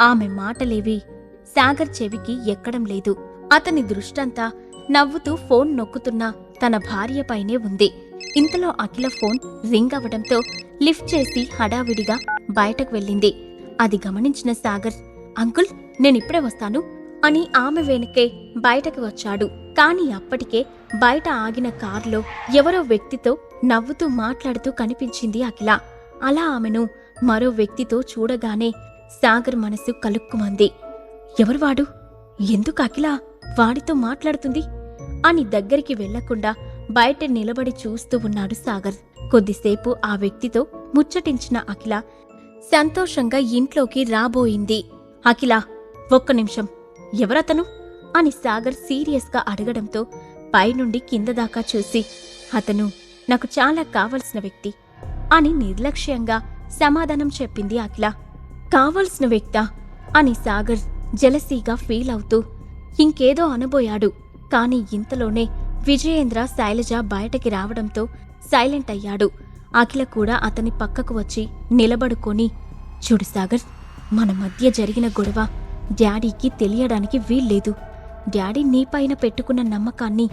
ఆమె మాటలేవి. సాగర్ చెవికి ఎక్కడం లేదు. అతని దృష్టంతా నవ్వుతూ ఫోన్ నొక్కుతున్న తన భార్యపైనే ఉంది. ఇంతలో అఖిల ఫోన్ రింగ్ అవడంతో లిఫ్ట్ చేసి హడావిడిగా బయటకు వెళ్ళింది. అది గమనించిన సాగర్ అంకుల్ నేనిప్పుడే వస్తాను అని ఆమె వెనుకే బయటకు వచ్చాడు. కాని అప్పటికే బయట ఆగిన కారులో ఎవరో వ్యక్తితో నవ్వుతూ మాట్లాడుతూ కనిపించింది అఖిల. అలా ఆమెను మరో వ్యక్తితో చూడగానే సాగర్ మనసు కలుక్కుమంది. ఎవరు వాడు? ఎందుకు అఖిల వాడితో మాట్లాడుతుంది? అని దగ్గరికి వెళ్ళకుండా బయట నిలబడి చూస్తూ ఉన్నాడు సాగర్. కొద్దిసేపు ఆ వ్యక్తితో ముచ్చటించిన అఖిల సంతోషంగా ఇంట్లోకి రాబోయింది. అఖిల ఒక్క నిమిషం ఎవరతను? అని సాగర్ సీరియస్గా అడగడంతో పైనుండి కింద దాకా చూసి అతను నాకు చాలా కావలసిన వ్యక్తి అని నిర్లక్ష్యంగా సమాధానం చెప్పింది అఖిల. కావలసిన వ్యక్త అని సాగర్ జలసీగా ఫీల్ అవుతూ ఇంకేదో అనబోయాడు. కాని ఇంతలోనే విజయేంద్ర శైలజ బయటకి రావడంతో సైలెంట్ అయ్యాడు. అఖిల కూడా అతని పక్కకు వచ్చి నిలబడుకొని చూడు సాగర్ మన మధ్య జరిగిన గొడవ డాడీకి తెలియడానికి వీల్లేదు. డాడీ నీపైన పెట్టుకున్న నమ్మకాన్ని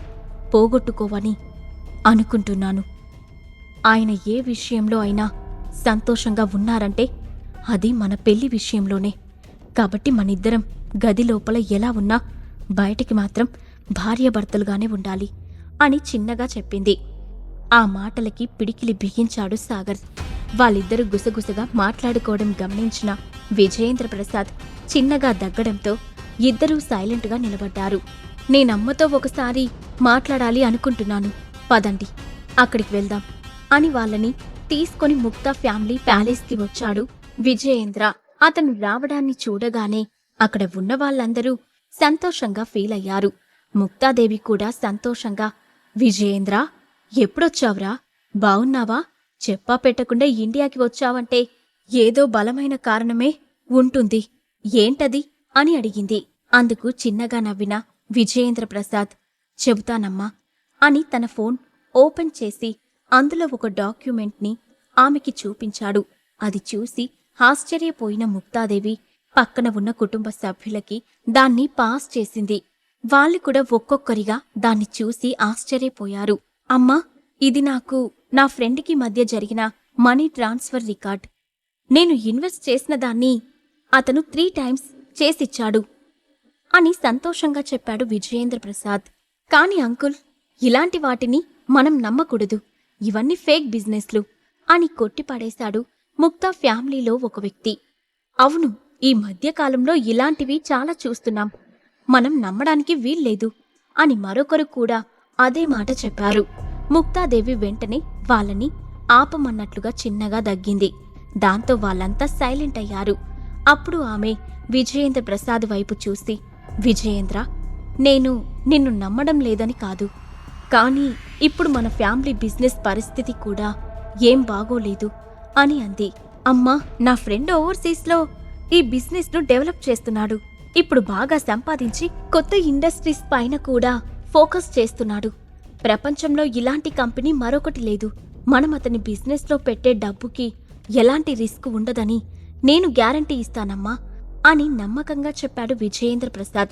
పోగొట్టుకోవని అనుకుంటున్నాను. ఆయన ఏ విషయంలో అయినా సంతోషంగా ఉన్నారంటే అది మన పెళ్ళి విషయంలోనే. కాబట్టి మనిద్దరం గది లోపల ఎలా ఉన్నా బయటికి మాత్రం భార్యాభర్తలుగానే ఉండాలి అని చిన్నగా చెప్పింది. ఆ మాటలకి పిడికిలి బిగించాడు సాగర్. వాళ్ళిద్దరూ గుసగుసగా మాట్లాడుకోవడం గమనించిన విజయేంద్ర ప్రసాద్ చిన్నగా దగ్గడంతో ఇద్దరూ సైలెంట్గా నిలబడ్డారు. నేనమ్మతో ఒకసారి మాట్లాడాలి అనుకుంటున్నాను. పదండి అక్కడికి వెళ్దాం అని వాళ్ళని తీసుకొని ముక్తా ఫ్యామిలీ ప్యాలెస్కి వచ్చాడు. విజయేంద్ర అతను రావడాన్ని చూడగానే అక్కడ ఉన్న వాళ్ళందరూ సంతోషంగా ఫీల్ అయ్యారు. ముక్తాదేవి కూడా సంతోషంగా విజయేంద్ర ఎప్పుడొచ్చావురా? బావున్నావా? చెప్పా పెట్టకుండా ఇండియాకి వచ్చావంటే ఏదో బలమైన కారణమే ఉంటుంది. ఏంటది? అని అడిగింది. అందుకు చిన్నగా నవ్విన విజయేంద్ర ప్రసాద్ చెబుతానమ్మా అని తన ఫోన్ ఓపెన్ చేసి అందులో ఒక డాక్యుమెంట్ని ఆమెకి చూపించాడు. అది చూసి ఆశ్చర్యపోయిన ముక్తాదేవి పక్కన ఉన్న కుటుంబ సభ్యులకి దాన్ని పాస్ చేసింది. వాళ్ళు కూడా ఒక్కొక్కరిగా దాన్ని చూసి ఆశ్చర్యపోయారు. అమ్మా ఇది నాకు నా ఫ్రెండ్కి మధ్య జరిగిన మనీ ట్రాన్స్ఫర్ రికార్డ్. నేను ఇన్వెస్ట్ చేసిన దాన్ని అతను త్రీ టైమ్స్ చేసిచ్చాడు అని సంతోషంగా చెప్పాడు విజయేంద్ర ప్రసాద్. కాని అంకుల్ ఇలాంటి వాటిని మనం నమ్మకూడదు. ఇవన్నీ ఫేక్ బిజినెస్లు అని కొట్టిపడేశాడు ముక్తా ఫ్యామిలీలో ఒక వ్యక్తి. అవును ఈ మధ్యకాలంలో ఇలాంటివి చాలా చూస్తున్నాం. మనం నమ్మడానికి వీల్లేదు. అని మరొకరు కూడా అదే మాట చెప్పారు. ముక్తాదేవి వెంటనే వాళ్ళని ఆపమన్నట్లుగా చిన్నగా దగ్గింది. దాంతో వాళ్ళంతా సైలెంట్ అయ్యారు. అప్పుడు ఆమె విజయేంద్ర ప్రసాద్ వైపు చూసి విజయేంద్ర నేను నిన్ను నమ్మడం లేదని కాదు. కానీ ఇప్పుడు మన ఫ్యామిలీ బిజినెస్ పరిస్థితి కూడా ఏం బాగోలేదు. అని అంది. అమ్మా నా ఫ్రెండ్ ఓవర్సీస్లో ఈ బిజినెస్ను డెవలప్ చేస్తున్నాడు. ఇప్పుడు బాగా సంపాదించి కొత్త ఇండస్ట్రీస్ పైన కూడా ఫోకస్ చేస్తున్నాడు. ప్రపంచంలో ఇలాంటి కంపెనీ మరొకటి లేదు. మనం అతని బిజినెస్లో పెట్టే డబ్బుకి ఎలాంటి రిస్క్ ఉండదని నేను గ్యారంటీ ఇస్తానమ్మా అని నమ్మకంగా చెప్పాడు విజయేంద్ర ప్రసాద్.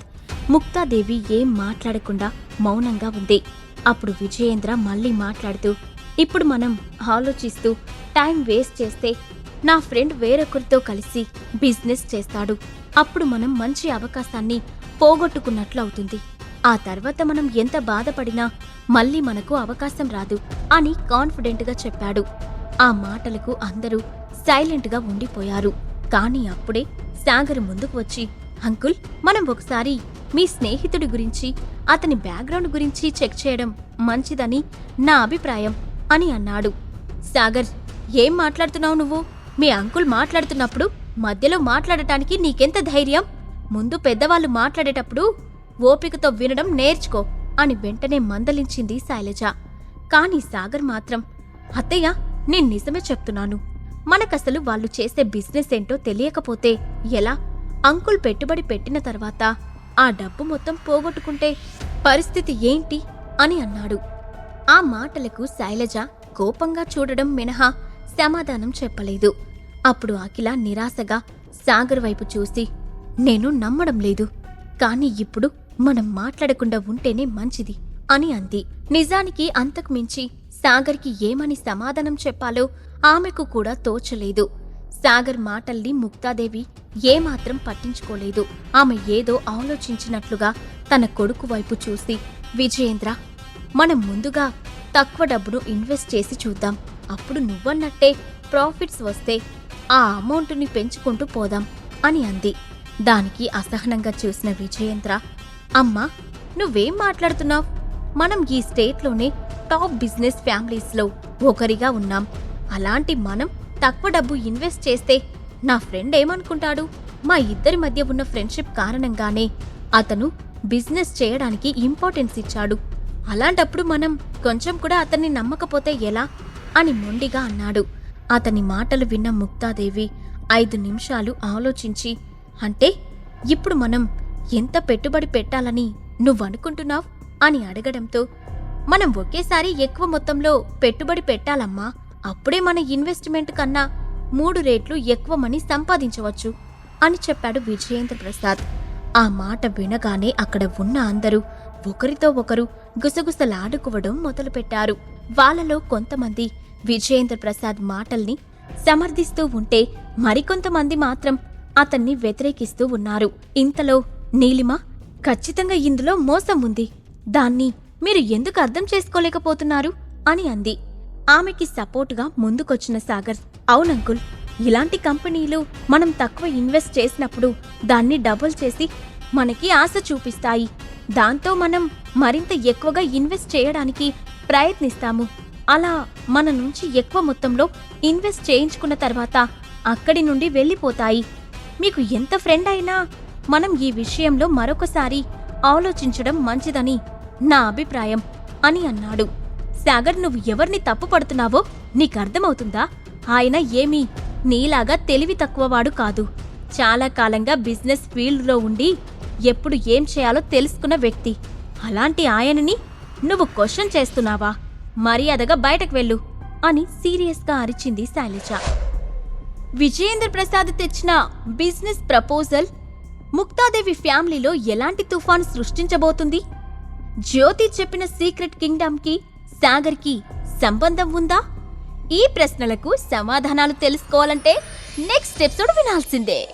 ముక్తాదేవి ఏం మాట్లాడకుండా మౌనంగా ఉంది. అప్పుడు విజయేంద్ర మళ్ళీ మాట్లాడుతూ ఇప్పుడు మనం ఆలోచిస్తూ టైం వేస్ట్ చేస్తే నా ఫ్రెండ్ వేరొకరితో కలిసి బిజినెస్ చేస్తాడు. అప్పుడు మనం మంచి అవకాశాన్ని పోగొట్టుకున్నట్లు అవుతుంది. ఆ తర్వాత మనం ఎంత బాధపడినా మళ్ళీ మనకు అవకాశం రాదు అని కాన్ఫిడెంట్గా చెప్పాడు. ఆ మాటలకు అందరూ సైలెంట్గా ఉండిపోయారు. కానీ అప్పుడే సాగర్ ముందుకు వచ్చి అంకుల్ మనం ఒకసారి మీ స్నేహితుడి గురించి అతని బ్యాక్గ్రౌండ్ గురించి చెక్ చేయడం మంచిదని నా అభిప్రాయం. అని అన్నాడు. సాగర్ ఏం మాట్లాడుతున్నావు నువ్వు? మీ అంకుల్ మాట్లాడుతున్నప్పుడు మధ్యలో మాట్లాడటానికి నీకెంత ధైర్యం? ముందు పెద్దవాళ్ళు మాట్లాడేటప్పుడు ఓపికతో వినడం నేర్చుకో అని వెంటనే మందలించింది శైలజ. కానీ సాగర్ మాత్రం అత్తయ్య నేను నిజమే చెప్తున్నాను. మనకసలు వాళ్ళు చేసే బిజినెస్ ఏంటో తెలియకపోతే ఎలా? అంకుల్ పెట్టుబడి పెట్టిన తర్వాత ఆ డబ్బు మొత్తం పోగొట్టుకుంటే పరిస్థితి ఏంటి? అని అన్నాడు. ఆ మాటలకు శైలజ కోపంగా చూడడం మినహా సమాధానం చెప్పలేదు. అప్పుడు అఖిల నిరాశగా సాగర్ వైపు చూసి నేను నమ్మడం లేదు. కానీ ఇప్పుడు మనం మాట్లాడకుండా ఉంటేనే మంచిది అని అంది. నిజానికి అంతకు మించి సాగర్కి ఏమని సమాధానం చెప్పాలో ఆమెకు కూడా తోచలేదు. సాగర్ మాటల్ని ముక్తాదేవి ఏమాత్రం పట్టించుకోలేదు. ఆమె ఏదో ఆలోచించినట్లుగా తన కొడుకు వైపు చూసి విజయేంద్ర మనం ముందుగా తక్కువ డబ్బును ఇన్వెస్ట్ చేసి చూద్దాం. అప్పుడు నువ్వన్నట్టే ప్రాఫిట్స్ వస్తే ఆ అమౌంట్ని పెంచుకుంటూ పోదాం అని అంది. దానికి అసహనంగా చూసిన విజయేంద్ర అమ్మా నువ్వేం మాట్లాడుతున్నావ్? మనం ఈ స్టేట్లోనే టాప్ బిజినెస్ ఫ్యామిలీస్లో ఒకరిగా ఉన్నాం. అలాంటి మనం తక్కువ డబ్బు ఇన్వెస్ట్ చేస్తే నా ఫ్రెండ్ ఏమనుకుంటాడు? మా ఇద్దరి మధ్య ఉన్న ఫ్రెండ్షిప్ కారణంగానే అతను బిజినెస్ చేయడానికి ఇంపార్టెన్స్ ఇచ్చాడు. అలాంటప్పుడు మనం కొంచెం కూడా అతన్ని నమ్మకపోతే ఎలా? అని మొండిగా అన్నాడు. అతని మాటలు విన్న ముక్తాదేవి ఐదు నిమిషాలు ఆలోచించి అంటే ఇప్పుడు మనం ఎంత పెట్టుబడి పెట్టాలని నువ్వనుకుంటున్నావు? అని అడగడంతో మనం ఒకేసారి ఎక్కువ మొత్తంలో పెట్టుబడి పెట్టాలమ్మా. అప్పుడే మన ఇన్వెస్ట్మెంట్ కన్నా మూడు రేట్లు ఎక్కువ మనీ సంపాదించవచ్చు అని చెప్పాడు విజయేంద్ర ప్రసాద్ ఆ మాట వినగానే అక్కడ ఉన్న అందరూ ఒకరితో ఒకరు గుసగుసలాడుకోవడం మొదలుపెట్టారు. వాళ్ళలో కొంతమంది విజయేంద్ర ప్రసాద్ మాటల్ని సమర్థిస్తూ ఉంటే మరికొంతమంది మాత్రం అతన్ని వ్యతిరేకిస్తూ ఉన్నారు. ఇంతలో నీలిమ ఖచ్చితంగా ఇందులో మోసం ఉంది. దాన్ని మీరు ఎందుకు అర్థం చేసుకోలేకపోతున్నారు? అని అంది. ఆమెకి సపోర్టుగా ముందుకొచ్చిన సాగర్ అవునంకుల్ ఇలాంటి కంపెనీలు మనం తక్కువ ఇన్వెస్ట్ చేసినప్పుడు దాన్ని డబుల్ చేసి మనకి ఆశ చూపిస్తాయి. దాంతో మనం మరింత ఎక్కువగా ఇన్వెస్ట్ చేయడానికి ప్రయత్నిస్తాము. అలా మన నుంచి ఎక్కువ మొత్తంలో ఇన్వెస్ట్ చేయించుకున్న తర్వాత అక్కడి నుండి వెళ్ళిపోతాయి. మీకు ఎంత ఫ్రెండ్ అయినా మనం ఈ విషయంలో మరొకసారి ఆలోచించడం మంచిదని నా అభిప్రాయం అని అన్నాడు. సాగర్ నువ్వు ఎవరిని తప్పు పడుతున్నావో నీకర్థమవుతుందా ఆయన ఏమీ నీలాగా తెలివి తక్కువవాడు కాదు. చాలా కాలంగా బిజినెస్ ఫీల్డ్లో ఉండి ఎప్పుడు ఏం చేయాలో తెలుసుకున్న వ్యక్తి. అలాంటి ఆయనని నువ్వు క్వశ్చన్ చేస్తున్నావా? మర్యాదగా బయటకు వెళ్ళు అని సీరియస్గా అరిచింది శైలజ. విజయేంద్ర ప్రసాద్ తెచ్చిన బిజినెస్ ప్రపోజల్ ముక్తాదేవి ఫ్యామిలీలో ఎలాంటి తుఫాను సృష్టించబోతుంది? జ్యోతి చెప్పిన సీక్రెట్ కింగ్డమ్కి సాగర్కి సంబంధం ఉందా? ఈ ప్రశ్నలకు సమాధానాలు తెలుసుకోవాలంటే నెక్స్ట్ ఎపిసోడ్ వినాల్సిందే.